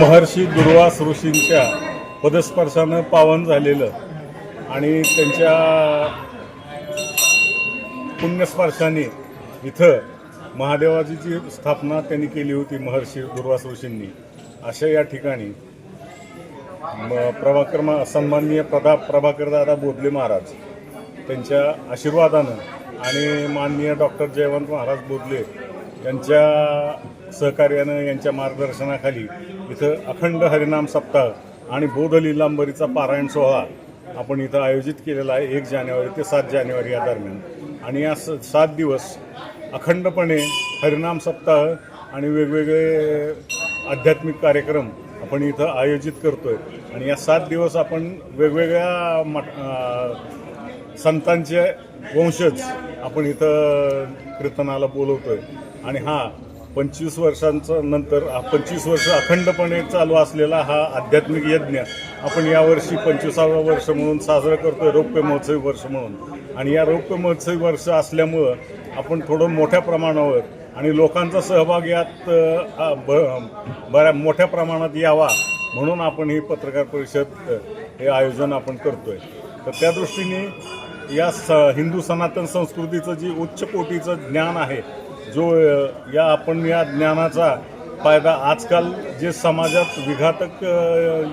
महर्षी दुर्वास ऋषींच्या पदस्पर्शानं पावन झालेलं आणि त्यांच्या पुण्यस्पर्शाने इथं महादेवाची जी स्थापना त्यांनी केली होती महर्षी दुर्वास ऋषींनी. अशा या ठिकाणी म- प्रभाकर मा सन्माननीय प्रदा प्रभाकरदादा बोधले महाराज त्यांच्या आशीर्वादानं आणि माननीय डॉक्टर जयवंत महाराज बोधले यांच्या सहकार्यानं यांच्या मार्गदर्शनाखाली इथं अखंड हरिनाम सप्ताह आणि बोध लिलांबरीचा पारायण सोहळा आपण इथं आयोजित केलेला आहे एक जानेवारी ते सात जानेवारी या दरम्यान. आणि या स सात दिवस अखंडपणे हरिनाम सप्ताह आणि वेगवेगळे आध्यात्मिक कार्यक्रम आपण इथं आयोजित करतो आहे आणि या सात दिवस आपण वेगवेगळ्या मठ संतांचे वंशज आपण इथं कीर्तनाला बोलवतो आहे आणि हा पंचवीस वर्षांचं नंतर पंचवीस वर्ष अखंडपणे चालू असलेला हा आध्यात्मिक यज्ञ आपण यावर्षी पंचवीसावं वर्ष म्हणून साजरं करतोय रौप्य महोत्सवी वर्ष म्हणून. आणि या रौप्य महोत्सवी वर्ष असल्यामुळं आपण थोडं मोठ्या प्रमाणावर आणि लोकांचा सहभाग यात ब- बऱ्या मोठ्या प्रमाणात यावा म्हणून आपण ही पत्रकार परिषद हे आयोजन आपण करतोय. तर त्या दृष्टीने या स हिंदू सनातन संस्कृतीचं जी उच्च कोटीचं ज्ञान आहे जो या आपण या ज्ञानाचा फायदा आजकाल जे समाजात विघातक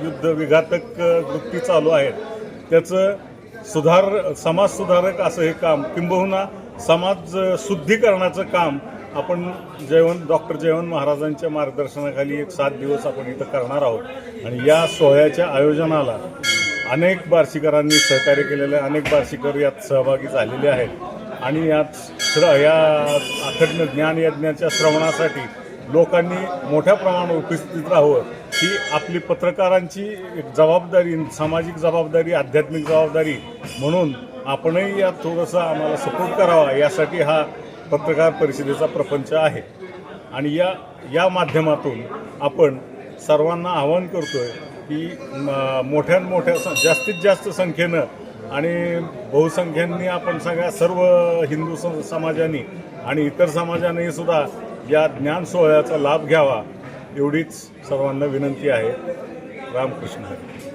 युद्ध विघातक वृत्ती चालू आहेत त्याचं सुधार समाज सुधारक असं हे काम किंबहुना समाज शुद्धीकरणाचं काम आपण जयवंत डॉक्टर जयवंत महाराजांच्या मार्गदर्शनाखाली एक सात दिवस आपण इथं करणार आहोत. आणि या सोहळ्याच्या आयोजनाला अनेक बार्शीकरांनी सहकार्य केलेले आहे अनेक बार्शीकर यात सहभागी झालेले आहेत. आणि यात श्र या अखंड ज्ञान यज्ञाच्या श्रवणासाठी लोकांनी मोठ्या प्रमाणावर उपस्थित राहावं ही आपली पत्रकारांची एक जबाबदारी सामाजिक जबाबदारी आध्यात्मिक जबाबदारी म्हणून आपणही यात थोडंसं आम्हाला सपोर्ट करावा यासाठी हा पत्रकार परिषदेचा प्रपंच आहे. आणि या या माध्यमातून आपण सर्वांना आवाहन आहे की मोठ्यात मोठ्या स- जास्तीत जास्त संख्येनं आणि बहुसंख्यांनी आपण सगळ्या सर्व हिंदू स- समाजाने आणि इतर समाजानेही सुद्धा या ज्ञान सोहळ्याचा लाभ घ्यावा एवढीच सर्वांना विनंती आहे. रामकृष्ण हरी.